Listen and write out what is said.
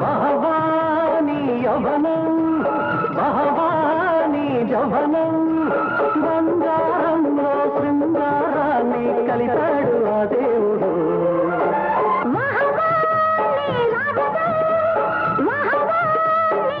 బహవాని యవనం బహవాని జవనం బంగారంలో శృంగారాన్ని కలిపాడు ఆ దేవుడు. మహావాణి రాగం మహావాణి